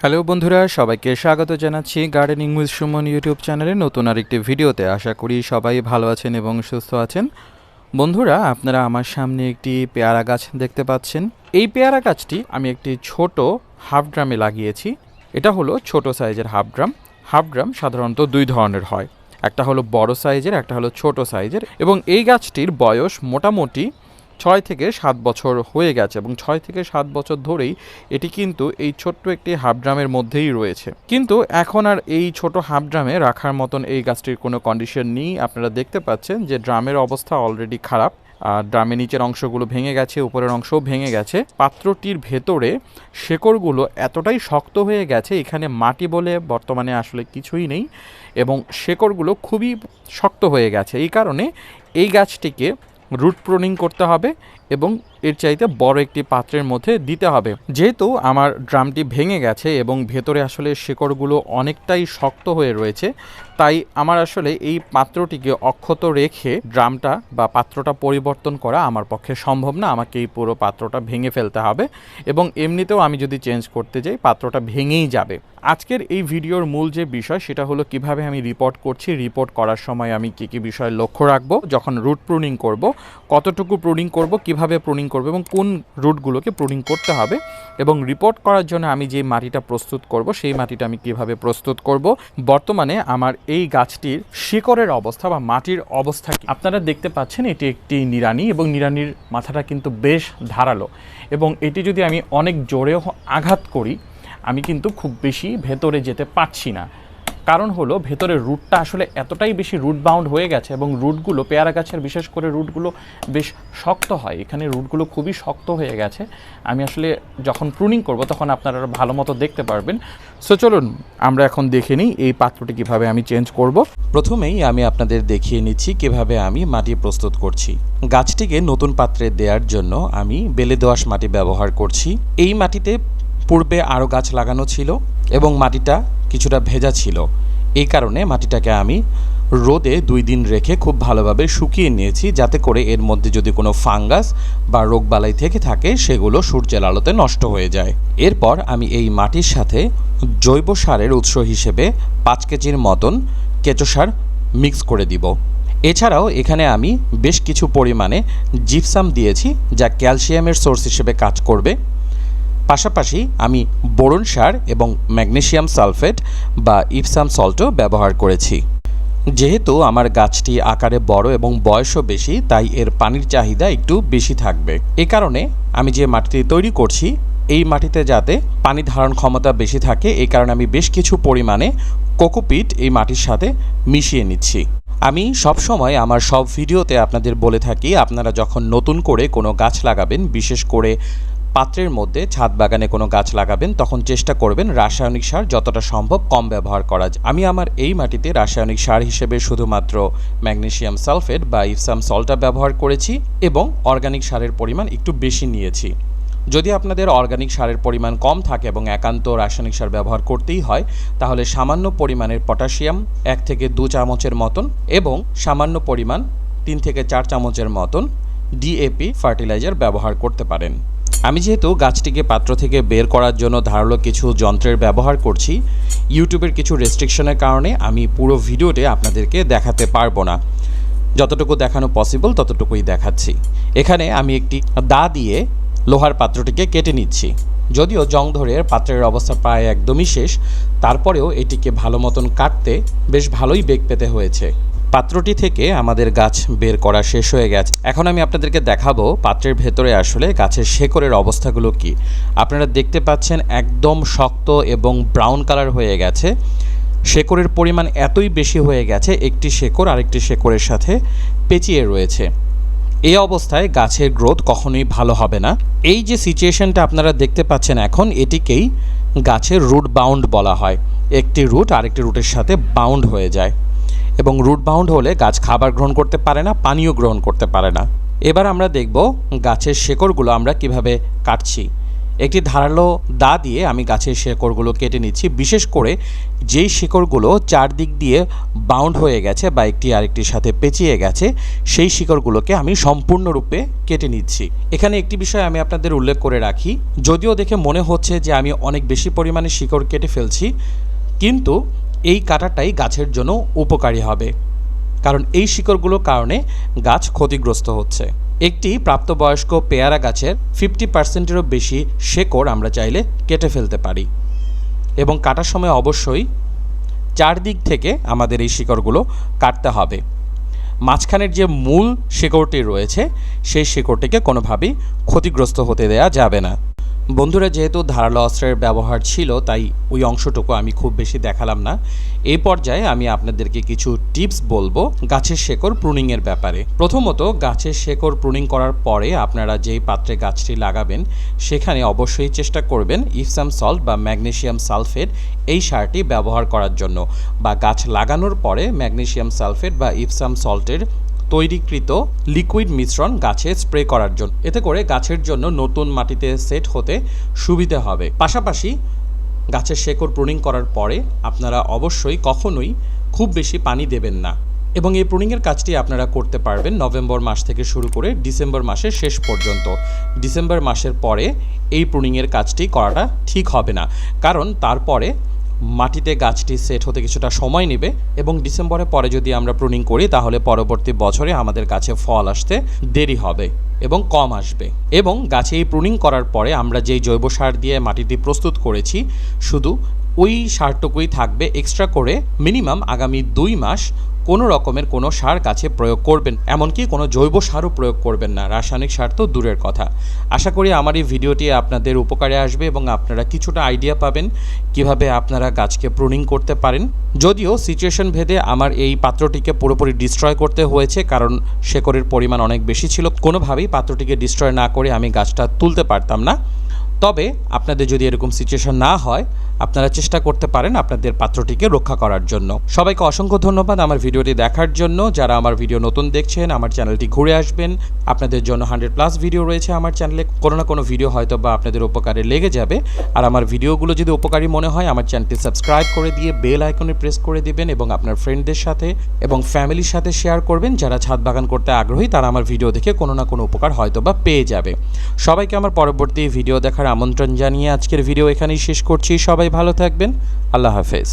Hello বন্ধুরা, সবাইকে স্বাগত জানাচ্ছি গার্ডেনিং উইথ সুমন ইউটিউব চ্যানেলে নতুন আরেকটি ভিডিওতে আশা করি সবাই ভালো আছেন এবং সুস্থ আছেন। বন্ধুরা, আপনারা আমার সামনে একটি পেয়ারা গাছ দেখতে পাচ্ছেন। এই পেয়ারা গাছটি আমি একটি ছোট হাফ ড্রামে লাগিয়েছি। এটা হলো ছোট সাইজের হাফ ড্রাম। হাফ ড্রাম সাধারণত দুই ধরনের হয়। একটা হলো বড় সাইজের, একটা হলো ছোট সাইজের। এবং এই গাছটির বয়স মোটামুটি ছয় থেকে সাত বছর হয়ে গেছে এবং ছয় থেকে সাত বছর ধরেই এটি কিন্তু এই ছোট্ট একটি হাফ ড্রামের মধ্যেই রয়েছে। কিন্তু এখন আর এই ছোট হাফ ড্রামে রাখার মতন এই গাছটির কোনো কন্ডিশন নেই। আপনারা দেখতে পাচ্ছেন যে ড্রামের অবস্থা অলরেডি খারাপ। আর ড্রামের নিচের অংশগুলো ভেঙে গেছে, উপরের অংশও ভেঙে গেছে। পাত্রটির ভেতরে শেকড়গুলো এতটাই শক্ত হয়ে গেছে, এখানে মাটি বলে বর্তমানে আসলে কিছুই নেই এবং শেকড়গুলো খুবই শক্ত হয়ে গেছে। এই কারণে এই গাছটিকে রুট প্রুনিং করতে হবে এবং এর চাইতে বড় একটি পাত্রের মধ্যে দিতে হবে। যেহেতু আমার ড্রামটি ভেঙে গেছে এবং ভেতরে আসলে শেকড়গুলো অনেকটাই শক্ত হয়ে রয়েছে, তাই আমার আসলে এই পাত্রটিকে অক্ষত রেখে ড্রামটা বা পাত্রটা পরিবর্তন করা আমার পক্ষে সম্ভব না। আমাকে এই পুরো পাত্রটা ভেঙে ফেলতে হবে এবং এমনিতেও আমি যদি চেঞ্জ করতে যাই, পাত্রটা ভেঙেই যাবে। আজকের এই ভিডিওর মূল যে বিষয়, সেটা হলো কীভাবে আমি রিপোর্ট করছি রিপোর্ট করার সময় আমি কী কী বিষয় লক্ষ্য রাখব, যখন রুট প্রুনিং করব, কতটুকু প্রুনিং করব, কীভাবে প্রুনিং করব এবং কোন রুটগুলোকে প্রুনিং করতে হবে এবং রিপোর্ট করার জন্য আমি যে মাটিটা প্রস্তুত করব, সেই মাটিটা আমি কীভাবে প্রস্তুত করব, বর্তমানে আমার এই গাছটির শিকড়ের অবস্থা বা মাটির অবস্থা আপনারা দেখতে পাচ্ছেন এটি একটি নিরানি এবং নিরানির মাথাটা কিন্তু বেশ ধারালো এবং এটি যদি আমি অনেক জোরেও আঘাত করি আমি কিন্তু খুব বেশি ভেতরে যেতে পারছি না। কারণ হলো, ভেতরের রুটটা আসলে এতটাই বেশি রুট বাউন্ড হয়ে গেছে এবং রুটগুলো পেয়ারা গাছের বিশেষ করে রুটগুলো বেশ শক্ত হয়। এখানে রুটগুলো খুবই শক্ত হয়ে গেছে। আমি আসলে যখন প্রুনিং করব, তখন আপনারা ভালো মতো দেখতে পারবেন। সো চলুন, আমরা এখন দেখে নিই এই পাত্রটি কীভাবে আমি চেঞ্জ করব। প্রথমেই আমি আপনাদের দেখিয়ে নিচ্ছি কীভাবে আমি মাটি প্রস্তুত করছি। গাছটিকে নতুন পাত্রে দেওয়ার জন্য আমি বেলে দোয়াশ মাটি ব্যবহার করছি। এই মাটিতে পূর্বে আরও গাছ লাগানো ছিল এবং মাটিটা কিছুটা ভেজা ছিল। এই কারণে মাটিটাকে আমি রোদে দুই দিন রেখে খুব ভালোভাবে শুকিয়ে নিয়েছি যাতে করে এর মধ্যে যদি কোনো ফাঙ্গাস বা রোগবালাই থেকে থাকে, সেগুলো সূর্যের আলোতে নষ্ট হয়ে যায়। এরপর আমি এই মাটির সাথে জৈব সারের উৎস হিসেবে পাঁচ কেজির মতন কেঁচো সার মিক্স করে দিব। এছাড়াও এখানে আমি বেশ কিছু পরিমাণে জিপসাম দিয়েছি যা ক্যালসিয়ামের সোর্স হিসেবে কাজ করবে। পাশাপাশি আমি বোরন সার এবং ম্যাগনেসিয়াম সালফেট বা ইপসাম সল্টও ব্যবহার করেছি। যেহেতু আমার গাছটি আকারে বড় এবং বয়সও বেশি, তাই এর পানির চাহিদা একটু বেশি থাকবে। এ কারণে আমি যে মাটিটি তৈরি করছি, এই মাটিতে যাতে পানি ধারণ ক্ষমতা বেশি থাকে এই কারণে আমি বেশ কিছু পরিমাণে কোকোপিট এই মাটির সাথে মিশিয়ে নিচ্ছি। আমি সব সময় আমার সব ভিডিওতে আপনাদের বলে থাকি, আপনারা যখন নতুন করে কোনো গাছ লাগাবেন, বিশেষ করে পাত্রের মধ্যে ছাদ বাগানে কোনো গাছ লাগাবেন, তখন চেষ্টা করবেন রাসায়নিক সার যতটা সম্ভব কম ব্যবহার করা আমি আমার এই মাটিতে রাসায়নিক সার হিসেবে শুধুমাত্র ম্যাগনেসিয়াম সালফেট বা ইপসাম সল্টটা ব্যবহার করেছি এবং অর্গানিক সারের পরিমাণ একটু বেশি নিয়েছি। যদি আপনাদের অর্গানিক সারের পরিমাণ কম থাকে এবং একান্ত রাসায়নিক সার ব্যবহার করতেই হয়, তাহলে সামান্য পরিমাণের পটাশিয়াম এক থেকে দু চামচের মতন এবং সামান্য পরিমাণ তিন থেকে চার চামচের মতন ডিএপি ফার্টিলাইজার ব্যবহার করতে পারেন। আমি যেহেতু গাছটিকে পাত্র থেকে বের করার জন্য ধারালো কিছু যন্ত্রের ব্যবহার করছি, ইউটিউবের কিছু রেস্ট্রিকশনের কারণে আমি পুরো ভিডিওতে আপনাদেরকে দেখাতে পারব না। যতটুকু দেখানো পসিবল ততটুকুই দেখাচ্ছি। এখানে আমি একটি দা দিয়ে লোহার পাত্রটিকে কেটে নিচ্ছি। যদিও জং ধরে পাত্রের অবস্থা প্রায় একদমই শেষ, তারপরেও এটিকে ভালো মতন কাটতে বেশ ভালোই বেগ পেতে হয়েছে। পাত্রটি থেকে আমাদের গাছ বের করা শেষ হয়ে গেছে। এখন আমি আপনাদেরকে দেখাবো পাত্রের ভেতরে আসলে গাছের শেকড়ের অবস্থাগুলো কি। আপনারা দেখতে পাচ্ছেন একদম শক্ত এবং ব্রাউন কালার হয়ে গেছে। শেকড়ের পরিমাণ এতই বেশি হয়ে গেছে, একটি শেকড় আরেকটি শেকড়ের সাথে পেঁচিয়ে রয়েছে। এই অবস্থায় গাছের গ্রোথ কখনোই ভালো হবে না। এই যে সিচুয়েশনটা আপনারা দেখতে পাচ্ছেন এখন, এটিকেই গাছের রুট বাউন্ড বলা হয়। একটি রুট আরেকটি রুটের সাথে বাউন্ড হয়ে যায়। এবং রুট বাউন্ড হলে গাছ খাবার গ্রহণ করতে পারে না, পানীয় গ্রহণ করতে পারে না। এবার আমরা দেখব গাছের শেকড়গুলো আমরা কীভাবে কাটছি। একটি ধারালো দা দিয়ে আমি গাছের শেকড়গুলো কেটে নিচ্ছি। বিশেষ করে যেই শিকড়গুলো চারদিক দিয়ে বাউন্ড হয়ে গেছে বা একটি আরেকটির সাথে পেঁচিয়ে গেছে, সেই শিকড়গুলোকে আমি সম্পূর্ণরূপে কেটে নিচ্ছি। এখানে একটি বিষয় আমি আপনাদের উল্লেখ করে রাখি। যদিও দেখে মনে হচ্ছে যে আমি অনেক বেশি পরিমাণে শিকড় কেটে ফেলছি, কিন্তু এই কাটাটাই গাছের জন্য উপকারী হবে। কারণ এই শিকড়গুলোর কারণে গাছ ক্ষতিগ্রস্ত হচ্ছে। একটি প্রাপ্তবয়স্ক পেয়ারা গাছের ফিফটি পার্সেন্টেরও বেশি শেকড় আমরা চাইলে কেটে ফেলতে পারি। এবং কাটার সময় অবশ্যই চারদিক থেকে আমাদের এই শিকড়গুলো কাটতে হবে। মাঝখানের যে মূল শিকড়টি রয়েছে, সেই শিকড়টিকে কোনোভাবেই ক্ষতিগ্রস্ত হতে দেয়া যাবে না। বন্ধুরা, যেহেতু ধারালো অস্ত্রের ব্যবহার ছিল, তাই ওই অংশটুকু আমি খুব বেশি দেখালাম না। এই পর্যায়ে আমি আপনাদেরকে কিছু টিপস বলব গাছের শেকড় প্রুনিংয়ের ব্যাপারে। প্রথমত, গাছের শেকড় প্রুনিং করার পরে আপনারা যেই পাত্রে গাছটি লাগাবেন, সেখানে অবশ্যই চেষ্টা করবেন ইপসাম সল্ট বা ম্যাগনেশিয়াম সালফেট এই সারটি ব্যবহার করার জন্য। বা গাছ লাগানোর পরে ম্যাগনেশিয়াম সালফেট বা ইপসাম সল্টের তৈরিকৃত লিকুইড মিশ্রণ গাছে স্প্রে করার জন্য। এতে করে গাছের জন্য নতুন মাটিতে সেট হতে সুবিধা হবে। পাশাপাশি গাছের শেকড় প্রুনিং করার পরে আপনারা অবশ্যই কখনোই খুব বেশি পানি দেবেন না। এবং এই প্রুনিংয়ের কাজটি আপনারা করতে পারবেন নভেম্বর মাস থেকে শুরু করে ডিসেম্বর মাসের শেষ পর্যন্ত। ডিসেম্বর মাসের পরে এই প্রুনিংয়ের কাজটি করাটা ঠিক হবে না। কারণ তারপরে মাটিতে গাছটি সেট হতে কিছুটা সময় নেবে এবং ডিসেম্বরের পরে যদি আমরা প্রুনিং করি, তাহলে পরবর্তী বছরে আমাদের গাছে ফল আসতে দেরি হবে এবং কম আসবে। এবং গাছে এই প্রুনিং করার পরে আমরা যেই জৈব সার দিয়ে মাটিটি প্রস্তুত করেছি, শুধু ওই সারটুকুই থাকবে এক্সট্রা করে মিনিমাম আগামী দুই মাস কোনো রকমের কোনো সার গাছে প্রয়োগ করবেন, এমনকি কোনো জৈব সারও প্রয়োগ করবেন না। রাসায়নিক সার তো দূরের কথা। আশা করি আমার এই ভিডিওটি আপনাদের উপকারে আসবে এবং আপনারা কিছুটা আইডিয়া পাবেন কীভাবে আপনারা গাছকে প্রুনিং করতে পারেন। যদিও সিচুয়েশন ভেদে আমার এই পাত্রটিকে পুরোপুরি ডিস্ট্রয় করতে হয়েছে, কারণ শেকড়ের পরিমাণ অনেক বেশি ছিল। কোনোভাবেই পাত্রটিকে ডিস্ট্রয় না করে আমি গাছটা তুলতে পারতাম না। তবে আপনাদের যদি এরকম সিচুয়েশন না হয়, আপনারা চেষ্টা করতে পারেন আপনাদের পাত্রটিকে রক্ষা করার জন্য। সবাইকে অসংখ্য ধন্যবাদ আমার ভিডিওটি দেখার জন্য। যারা আমার ভিডিও নতুন দেখছেন, আমার চ্যানেলটি ঘুরে আসবেন। আপনাদের জন্য হান্ড্রেড প্লাস ভিডিও রয়েছে আমার চ্যানেলে। কোনো না কোনো ভিডিও হয়তো বা আপনাদের উপকারে লেগে যাবে। আর আমার ভিডিওগুলো যদি উপকারী মনে হয়, আমার চ্যানেলটি সাবস্ক্রাইব করে দিয়ে বেল আইকনে প্রেস করে দিবেন এবং আপনার ফ্রেন্ডদের সাথে এবং ফ্যামিলির সাথে শেয়ার করবেন। যারা ছাদ বাগান করতে আগ্রহী, তারা আমার ভিডিও দেখে কোনো না কোনো উপকার হয়তো বা পেয়ে যাবে। সবাইকে আমার পরবর্তী ভিডিও আমন্ত্রণ জানিয়ে আজকের ভিডিও এখানেই শেষ করছি। সবাই ভালো থাকবেন। আল্লাহ হাফেজ।